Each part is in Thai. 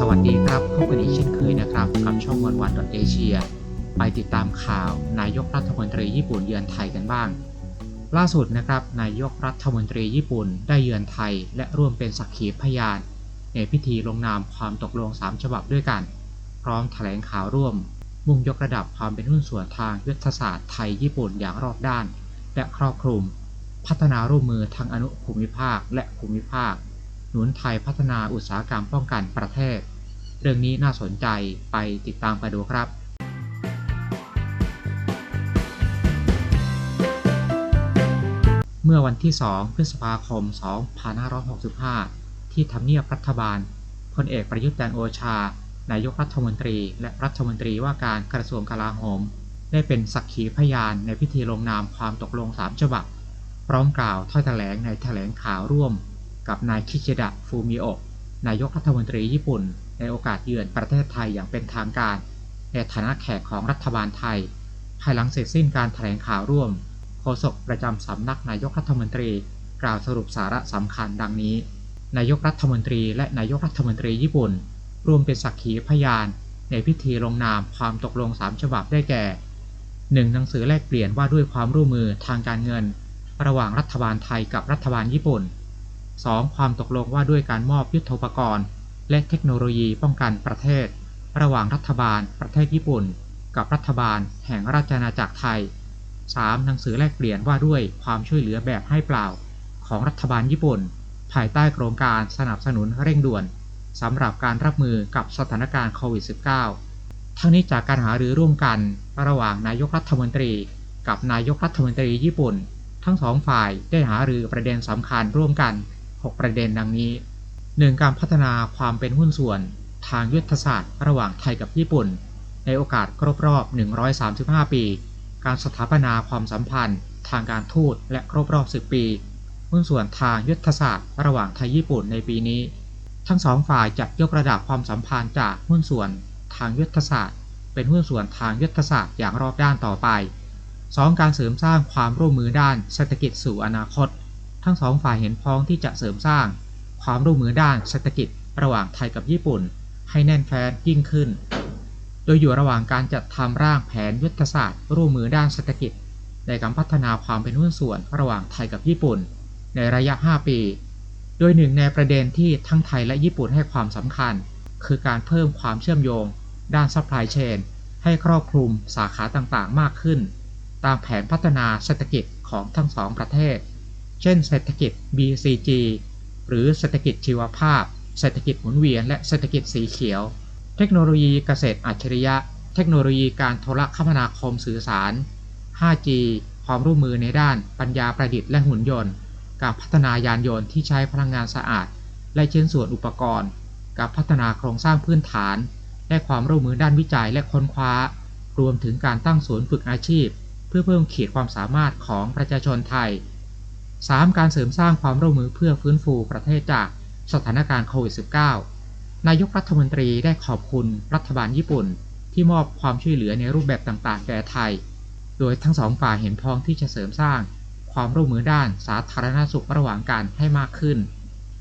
สวัสดีครับ พบกันอีกเช่นเคยนะครับ กับช่องวันวันเอเชียไปติดตามข่าวนายกรัฐมนตรีญี่ปุ่นเยือนไทยกันบ้าง ล่าสุดนะครับ นายกรัฐมนตรีญี่ปุ่นได้เยือนไทย และร่วมเป็นสักขีพยาน ในพิธีลงนามความตกลง 3 ฉบับด้วยกัน พร้อมแถลงข่าวร่วม มุ่งยกระดับความเป็นหุ้นส่วนทางยุทธศาสตร์ไทยญี่ปุ่นอย่างรอบด้าน และครอบคลุม พัฒนาร่วมมือทางอนุภูมิภาคและภูมิภาค หนุนไทยพัฒนาอุตสาหกรรมป้องกันประเทศ เรื่องนี้น่าสนใจไปติดตามกันดูครับเมื่อวันที่ 2 พฤษภาคม 2565 ที่ทำเนียบรัฐบาล พลเอกประยุทธ์จันโอชา นายกรัฐมนตรี และรัฐมนตรีว่าการกระทรวงกลาโหม ได้เป็นสักขีพยานในพิธีลงนามความตกลง 3 ฉบับ พร้อมกล่าวถ้อยแถลงในแถลงข่าวร่วม กับนายคิชิดะฟูมิโอะนายกรัฐมนตรีญี่ปุ่น ในโอกาสเยือนประเทศไทยอย่างเป็นทางการ ในฐานะแขกของรัฐบาลไทย ภายหลังเสร็จสิ้นการแถลงข่าวร่วมโฆษกประจำสำนักนายกรัฐมนตรี กล่าวสรุปสาระสำคัญดังนี้ นายกรัฐมนตรีและนายกรัฐมนตรีญี่ปุ่น ร่วมเป็นสักขีพยาน ในพิธีลงนามความตกลง 3 ฉบับได้แก่ 1. หนังสือแลกเปลี่ยนว่าด้วยความร่วมมือทางการเงิน ระหว่างรัฐบาลไทยกับรัฐบาลญี่ปุ่น 2. ความตกลงว่าด้วยการมอบยุทโธปกรณ์ และเทคโนโลยีป้องกันประเทศ ระหว่างรัฐบาล ประเทศญี่ปุ่น กับรัฐบาล แห่งราชอาณาจักรไทย 3. หนังสือแลกเปลี่ยนว่าด้วยความช่วยเหลือแบบให้เปล่า ของรัฐบาลญี่ปุ่น ภายใต้โครงการสนับสนุนเร่งด่วนสำหรับการรับมือกับสถานการณ์โควิด -19 ทั้งนี้จากการหารือร่วมกันระหว่างนายกรัฐมนตรี กับนายกรัฐมนตรีญี่ปุ่น ทั้งสองฝ่ายได้หารือประเด็นสำคัญร่วมกัน 6 ประเด็นดังนี้ 1. การพัฒนาความเป็นหุ้นส่วนทางยุทธศาสตร์ ระหว่างไทยกับญี่ปุ่น ในโอกาสครบรอบ 135 ปี การสถาปนาความสัมพันธ์ทางการทูตและครบรอบ 10 ปี หุ้นส่วนทางยุทธศาสตร์ระหว่างไทยญี่ปุ่นในปีนี้ ทั้งสองฝ่ายจะยกระดับความสัมพันธ์จากหุ้นส่วนทางยุทธศาสตร์ เป็นหุ้นส่วนทางยุทธศาสตร์อย่างรอบด้านต่อไป 2. การเสริมสร้างความร่วมมือด้านเศรษฐกิจสู่อนาคต ทั้งสองฝ่ายเห็นพ้องที่จะเสริมสร้าง ความร่วมมือด้านเศรษฐกิจระหว่างไทยกับญี่ปุ่น ให้แน่นแฟ้นยิ่งขึ้น โดยอยู่ระหว่างการจัดทำร่างแผนยุทธศาสตร์ ร่วมมือด้านเศรษฐกิจ ในการพัฒนาความเป็นหุ้นส่วนระหว่างไทยกับญี่ปุ่น ในระยะ 5 ปี โดยหนึ่งในประเด็นที่ทั้งไทยและญี่ปุ่นให้ความสำคัญ คือการเพิ่มความเชื่อมโยง ด้านซัพพลายเชนให้ครอบคลุมสาขาต่างๆ มากขึ้น ตามแผนพัฒนาเศรษฐกิจของทั้งสองประเทศ เช่นเศรษฐกิจ BCG หรือเศรษฐกิจชีวภาพ เศรษฐกิจหมุนเวียน และเศรษฐกิจสีเขียว เทคโนโลยีเกษตรอัจฉริยะ เทคโนโลยีการโทรคมนาคมสื่อสาร 5G ความร่วมมือในด้านปัญญาประดิษฐ์และหุ่นยนต์ การพัฒนายานยนต์ที่ใช้พลังงานสะอาด และชิ้นส่วนอุปกรณ์ การพัฒนาโครงสร้างพื้นฐาน และความร่วมมือด้านวิจัยและค้นคว้า รวมถึงการตั้งศูนย์ฝึกอาชีพ เพื่อเพิ่มขีดความสามารถของประชาชนไทย 3. การเสริมสร้างความร่วมมือเพื่อฟื้นฟูประเทศจากสถานการณ์โควิด -19 นายกรัฐมนตรีได้ขอบคุณรัฐบาลญี่ปุ่น ที่มอบความช่วยเหลือในรูปแบบต่างๆ แก่ไทย โดยทั้งสองฝ่ายเห็นพ้องที่จะเสริมสร้างความร่วมมือด้านสาธารณสุขระหว่างกันให้มากขึ้น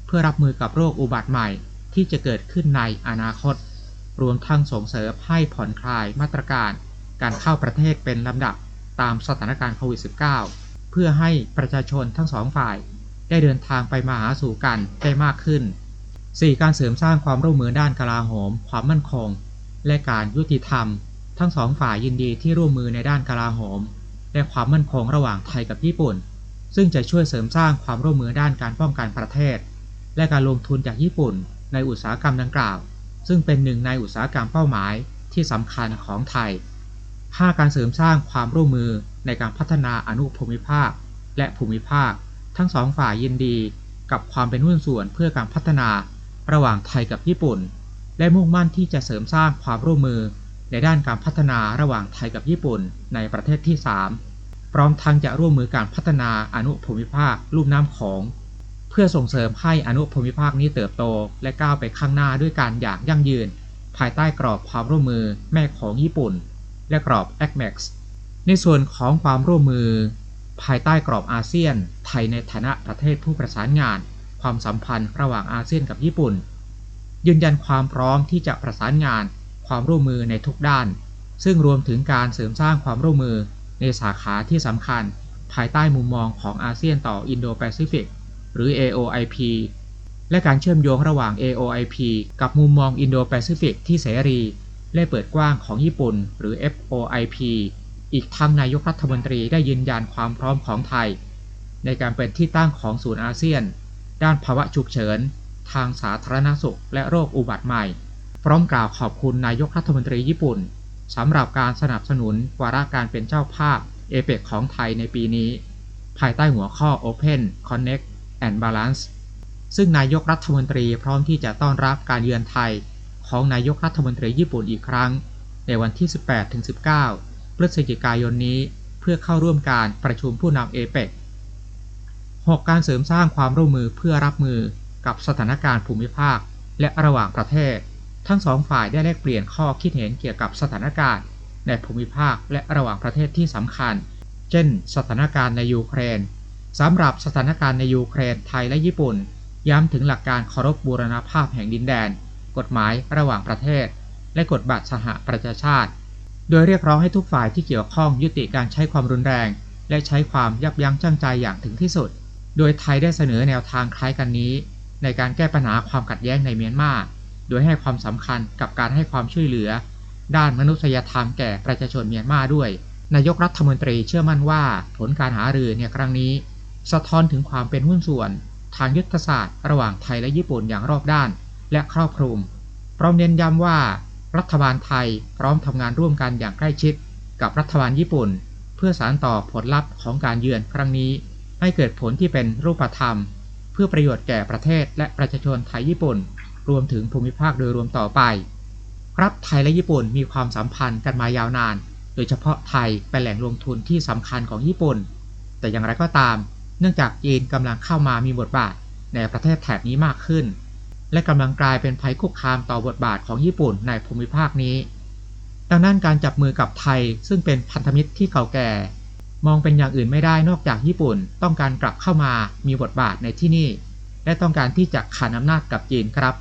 เพื่อรับมือกับโรคอุบัติใหม่ที่จะเกิดขึ้นในอนาคต รวมทั้งส่งเสริมให้ผ่อนคลายมาตรการ การเข้าประเทศเป็นลำดับตามสถานการณ์โควิด -19 เพื่อให้ประชาชนทั้งสองฝ่าย ได้เดินทางไปมาหาสู่กันได้มากขึ้น 4. การเสริมสร้างความร่วมมือด้านกลาโหม ความมั่นคง และการยุติธรรม ทั้งสองฝ่ายยินดีที่ร่วมมือในด้านกลาโหม และความมั่นคงระหว่างไทยกับญี่ปุ่น ซึ่งจะช่วยเสริมสร้างความร่วมมือด้านการป้องกันประเทศ และการลงทุนจากญี่ปุ่น ในอุตสาหกรรมดังกล่าว ซึ่งเป็นหนึ่งในอุตสาหกรรมเป้าหมายที่สำคัญของไทย 5. การเสริมสร้างความร่วมมือในการพัฒนาอนุภูมิภาค และภูมิภาค ทั้งสองฝ่ายยินดีกับความเป็นหุ้นส่วนเพื่อการพัฒนาระหว่างไทยกับญี่ปุ่น และมุ่งมั่นที่จะเสริมสร้างความร่วมมือในด้านการพัฒนาระหว่างไทยกับญี่ปุ่นในประเทศที่ 3 พร้อมทั้งจะร่วมมือการพัฒนาอนุภูมิภาคลุ่มน้ำของ เพื่อส่งเสริมให้อนุภูมิภาคนี้เติบโต และก้าวไปข้างหน้าด้วยการอย่างยั่งยืน ภายใต้กรอบความร่วมมือแม่ของญี่ปุ่น และกรอบ ACMEX ในส่วนของความร่วมมือ ภายใต้กรอบอาเซียน ไทยในฐานะประเทศผู้ประสานงาน ความสัมพันธ์ระหว่างอาเซียนกับญี่ปุ่น ยืนยันความพร้อมที่จะประสานงาน ความร่วมมือในทุกด้าน ซึ่งรวมถึงการเสริมสร้างความร่วมมือในสาขาที่สำคัญ ภายใต้มุมมองของอาเซียนต่ออินโดแปซิฟิกหรือ AOIP และการเชื่อมโยงระหว่าง AOIP กับมุมมองอินโดแปซิฟิกที่เสรี และเปิดกว้างของญี่ปุ่น หรือ FOIP อีกทั้งนายกรัฐมนตรีได้ยืนยันความพร้อมของไทย ในการเป็นที่ตั้งของศูนย์อาเซียน ด้านภาวะฉุกเฉิน ทางสาธารณสุข และโรคอุบัติใหม่ พร้อมกล่าวขอบคุณนายกรัฐมนตรีญี่ปุ่นสำหรับการสนับสนุนวาระการเป็นเจ้าภาพเอเปกของไทยในปีนี้ ภายใต้หัวข้อ Open Connect and Balance ซึ่งนายกรัฐมนตรีพร้อมที่จะต้อนรับการเยือนไทย ของนายกรัฐมนตรีญี่ปุ่นอีกครั้ง ในวันที่ 18-19 พฤศจิกายนนี้เพื่อเข้าร่วมการประชุมผู้นำเอเปก 6. การเสริมสร้างความร่วมมือเพื่อรับมือกับสถานการณ์ภูมิภาค และระหว่างประเทศ ทั้งสองฝ่ายได้แลกเปลี่ยนข้อคิดเห็นเกี่ยวกับสถานการณ์ในภูมิภาคและระหว่างประเทศที่สำคัญ เช่น สถานการณ์ในยูเครนสำหรับสถานการณ์ในยูเครนไทยและญี่ปุ่น ย้ำถึงหลักการเคารพบูรณาภาพแห่งดินแดน กฎหมายระหว่างประเทศ และกฎบัตรสหประชาชาติ โดยเรียกร้องให้ทุกฝ่ายที่เกี่ยวข้องยุติการใช้ความรุนแรง และใช้ความยับยั้งชั่งใจอย่างถึงที่สุด โดยไทยได้เสนอแนวทางคล้ายกันนี้ ในการแก้ปัญหาความขัดแย้งในเมียนมา โดยให้ความสำคัญกับการให้ความช่วยเหลือ ด้านมนุษยธรรมแก่ประชาชนเมียนมาด้วย นายกรัฐมนตรีเชื่อมั่นว่าผลการหารือในครั้งนี้ สะท้อนถึงความเป็นหุ้นส่วน ทางยุทธศาสตร์ ระหว่างไทยและญี่ปุ่นอย่างรอบด้าน และครอบคลุม พร้อมเน้นย้ำว่า รัฐบาลไทยพร้อมทำงานร่วมกันอย่างใกล้ชิด กับรัฐบาลญี่ปุ่น เพื่อสานต่อผลลัพธ์ของการเยือนครั้งนี้ ให้เกิดผลที่เป็นรูปธรรม เพื่อประโยชน์แก่ประเทศและประชาชนไทยญี่ปุ่น รวมถึงภูมิภาคโดยรวมต่อไป ครับไทยและญี่ปุ่นมีความสัมพันธ์กันมายาวนาน โดยเฉพาะไทยเป็นแหล่งลงทุนที่สำคัญของญี่ปุ่น แต่อย่างไรก็ตาม เนื่องจากจีนกำลังเข้ามามีบทบาทในประเทศแถบนี้มากขึ้น และกำลังกลายเป็นภัยคุกคามต่อบทบาทของญี่ปุ่นในภูมิภาคนี้ ดังนั้นการจับมือกับไทยซึ่งเป็นพันธมิตรที่เก่าแก่ มองเป็นอย่างอื่นไม่ได้นอกจากญี่ปุ่น ต้องการกลับเข้ามามีบทบาทในที่นี่ และต้องการที่จะขานอำนาจกับจีนครับ